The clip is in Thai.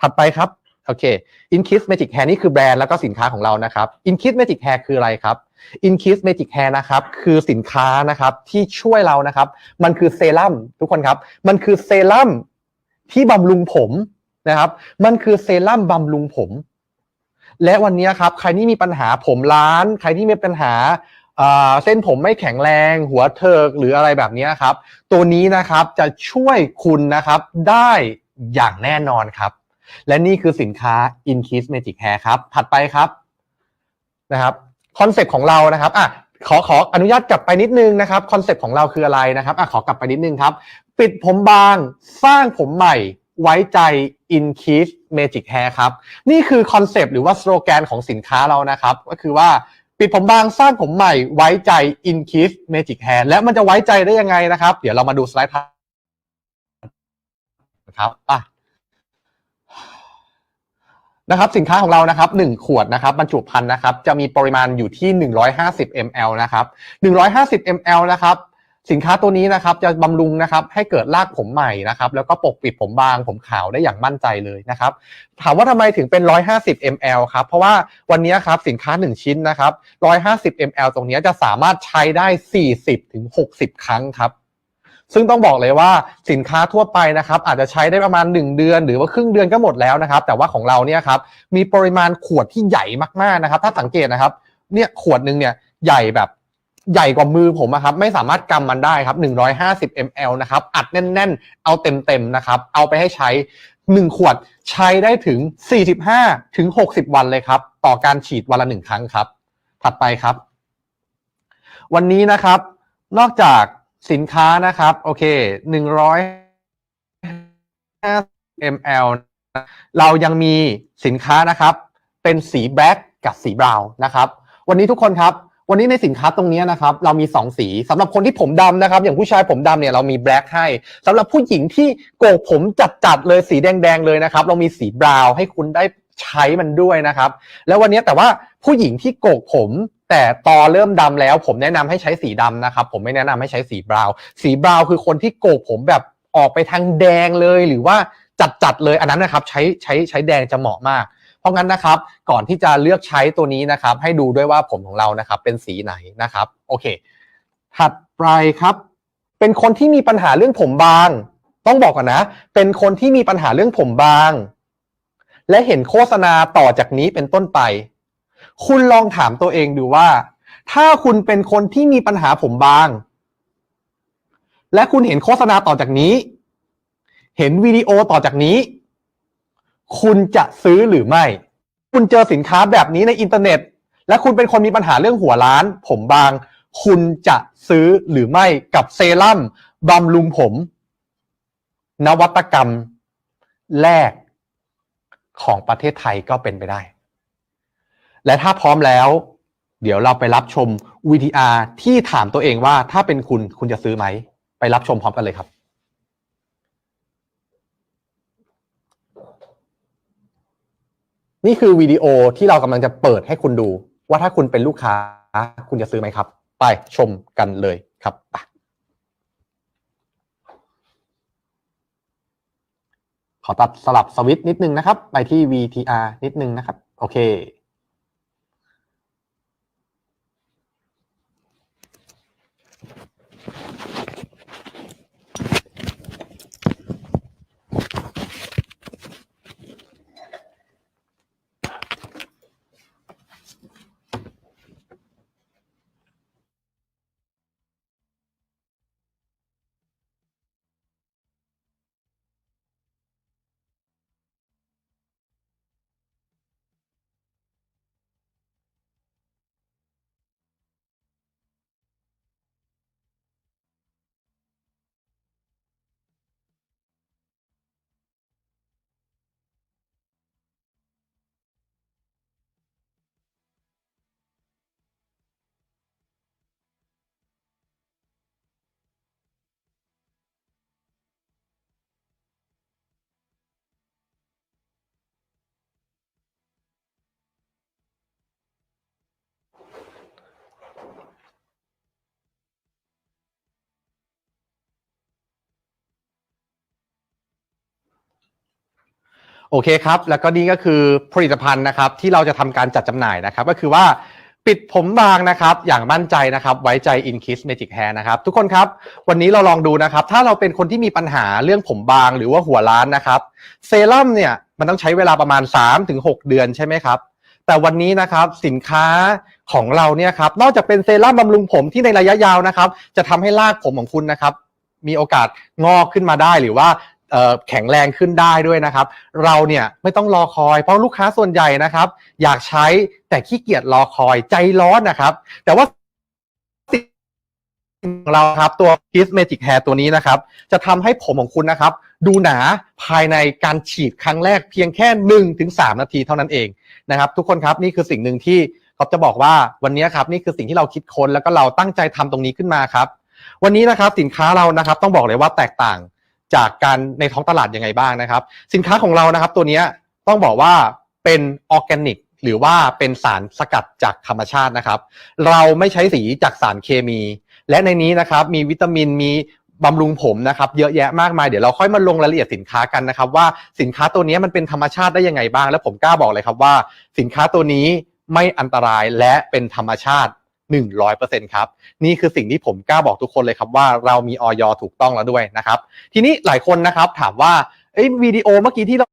ถัดไปครับโอเค Inkiss Magic Hair นี่คือแบรนด์แล้วก็สินค้าของเรานะครับ Inkiss Magic Hair คืออะไรครับ Inkiss Magic Hair นะครับคือสินค้านะครับที่ช่วยเรานะครับ มันคือเซรั่มทุกคนครับ มันคือเซรั่มที่บำรุงผมนะครับ มันคือเซรั่มบำรุงผม และวันนี้ครับ ใครที่มีปัญหาผมล้าน ใครที่มีปัญหาเส้นผมไม่แข็งแรง หัวเถิกหรืออะไรแบบนี้ครับ ตัวนี้นะครับจะช่วยคุณนะครับได้อย่างแน่นอนครับ และนี่คือสินค้า Inkiss Magic Hair ครับ ถัดไปครับนะครับคอนเซปต์ของเรานะครับอะขอขออนุญาตกลับไปนิดนึงนะครับคอนเซปต์ของเราคืออะไรนะครับอะขอกลับไปนิดนึงครับ ปิดผมบางสร้างผมใหม่ไว้ใจ Inkiss Magic Hair ครับ นี่คือคอนเซปต์หรือว่าสโลแกนของสินค้าเรานะครับ ก็คือว่าปิดผมบางสร้างผมใหม่ไว้ใจ Inkiss Magic Hair และมันจะไว้ใจได้ยังไงนะครับ เดี๋ยวเรามาดูสไลด์ถัดนะครับอะ นะครับสินค้าของเรานะครับ1ขวดนะครับบรรจุภัณฑ์นะครับจะมีปริมาณอยู่ที่ 150 ml นะครับ150 ml นะครับสินค้าตัวนี้นะครับจะบำรุงนะครับให้เกิดรากผมใหม่นะครับแล้วก็ปกปิดผมบางผมขาวได้อย่างมั่นใจเลยนะครับถามว่าทำไมถึงเป็น 150 ml ครับเพราะว่าวันนี้ครับสินค้า 1 ชิ้นนะครับ150 ml ตรงนี้จะสามารถใช้ได้ 40ถึง60 ครั้งครับ ซึ่งต้องบอกเลยว่าสินค้าทั่วไปนะครับอาจจะใช้ได้ประมาณ 1 เดือน หรือว่าครึ่งเดือนก็หมดแล้วนะครับ แต่ว่าของเราเนี่ยครับมีปริมาณขวดที่ใหญ่มากๆนะครับ ถ้าสังเกตนะครับเนี่ยขวดหนึ่งเนี่ยใหญ่แบบใหญ่กว่ามือผมอะครับไม่สามารถกำมันได้ครับ 150 ml นะครับอัดแน่น ๆ เอาเต็มๆนะครับเอาไปให้ใช้ 1 ขวดใช้ได้ถึง 45ถึง60 วันเลยครับ ต่อการฉีดวันละหนึ่งครั้งครับ ถัดไปครับ วันนี้นะครับ นอกจาก สินค้านะครับ โอเค150 ml เรายังมีสินค้านะครับ เป็นสีแบล็กกับสีบราวน์นะครับ วันนี้ทุกคนครับ วันนี้ในสินค้าตรงนี้นะครับ เรามี 2 สีสำหรับคนที่ผมดำนะครับ อย่างผู้ชายผมดำเนี่ยเรามีแบล็กให้สำหรับผู้หญิงที่โกกผมจัดๆเลยสีแดงๆเลยนะครับ เรามีสีบราวน์ให้คุณได้ใช้มันด้วยนะครับ แล้ววันนี้แต่ว่าผู้หญิงที่โกกผม แต่ตอเริ่มดำแล้วผมแนะนำให้ใช้สีดำนะครับ ผมไม่แนะนำให้ใช้สีบราวน์สีบราวน์คือคนที่โกกผมแบบออกไปทางแดงเลยหรือว่าจัดๆเลยอันนั้นนะครับใช้ใช้ใช้แดงจะเหมาะมาก เพราะงั้นนะครับ ก่อนที่จะเลือกใช้ตัวนี้นะครับ ให้ดูด้วยว่าผมของเรานะครับ เป็นสีไหนนะครับโอเค ถัดไปครับ เป็นคนที่มีปัญหาเรื่องผมบาง ต้องบอกก่อนนะ เป็นคนที่มีปัญหาเรื่องผมบาง และเห็นโฆษณาต่อจากนี้เป็นต้นไป คุณลองถามตัวเองดูว่า ถ้าคุณเป็นคนที่มีปัญหาผมบาง และคุณเห็นโฆษณาต่อจากนี้ เห็นวิดีโอต่อจากนี้ คุณจะซื้อหรือไม่ คุณเจอสินค้าแบบนี้ในอินเทอร์เน็ต และคุณเป็นคนมีปัญหาเรื่องหัวล้าน ผมบาง คุณจะซื้อหรือไม่กับเซรั่มบำรุงผม นวัตกรรมแรกของประเทศไทยก็เป็นไปได้ และถ้าพร้อมแล้ว เดี๋ยวเราไปรับชม VTR ที่ถามตัวเองว่าถ้าเป็นคุณคุณจะซื้อไหม ไปรับชมพร้อมกันเลยครับนี่คือวิดีโอที่เรากำลังจะเปิดให้คุณดู ว่าถ้าคุณเป็นลูกค้า คุณจะซื้อไหมครับ ไปชมกันเลยครับขอตัดสลับสวิตช์นิดนึงนะครับ ไปที่ VTR นิดนึงนะครับ โอเค โอเคครับ แล้วก็นี่ก็คือผลิตภัณฑ์นะครับที่เราจะทำการจัดจำหน่ายนะครับ ก็คือว่าปิดผมบางนะครับ อย่างมั่นใจนะครับ ไว้ใจ Inkiss Magic Hair นะครับทุกคนครับ วันนี้เราลองดูนะครับ ถ้าเราเป็นคนที่มีปัญหาเรื่องผมบางหรือว่าหัวล้านนะครับเซรั่มเนี่ยมันต้องใช้เวลาประมาณ 3-6 เดือนใช่ไหมครับแต่วันนี้นะครับสินค้าของเราเนี่ยครับนอกจากเป็นเซรั่มบำรุงผมที่ในระยะยาวนะครับ จะทำให้รากผมของคุณนะครับมีโอกาสงอกขึ้นมาได้หรือว่า แข็งแรงขึ้นได้ด้วยนะครับ เราเนี่ยไม่ต้องรอคอยเพราะลูกค้าส่วนใหญ่นะครับ อยากใช้แต่ขี้เกียจรอคอยใจร้อนนะครับ แต่ว่าสิ่งของเราครับตัว Kiss Magic Hair ตัวนี้นะครับ จะทำให้ผมของคุณนะครับ ดูหนาภายในการฉีดครั้งแรกเพียงแค่1นถึงสนาทีเท่านั้นเองนะครับ ทุกคนครับนี่คือสิ่งหนึ่งที่เขาจะบอกว่าวันนี้ครับนี่คือสิ่งที่เราคิดค้นแล้วก็เราตั้งใจทำตรงนี้ขึ้นมาครับ วันนี้นะครับสินค้าเรานะครับ ต้องบอกเลยว่าแตกต่าง จากการในท้องตลาดยังไงบ้างนะครับ สินค้าของเรานะครับตัวนี้ต้องบอกว่าเป็นออร์แกนิกหรือว่าเป็นสารสกัดจากธรรมชาตินะครับ เราไม่ใช้สีจากสารเคมี และในนี้นะครับมีวิตามินมีบำรุงผมนะครับเยอะแยะมากมายเดี๋ยวเราค่อยมาลงรายละเอียดสินค้ากันนะครับ ว่าสินค้าตัวนี้มันเป็นธรรมชาติได้ยังไงบ้าง และผมกล้าบอกเลยครับว่า สินค้าตัวนี้ไม่อันตรายและเป็นธรรมชาติ 100%ครับ นี่คือสิ่งที่ผมกล้าบอกทุกคนเลยครับว่าเรามีออยถูกต้องแล้วด้วยนะครับ ทีนี้หลายคนนะครับถามว่าเอ้ยวิดีโอเมื่อกี้ที่เรา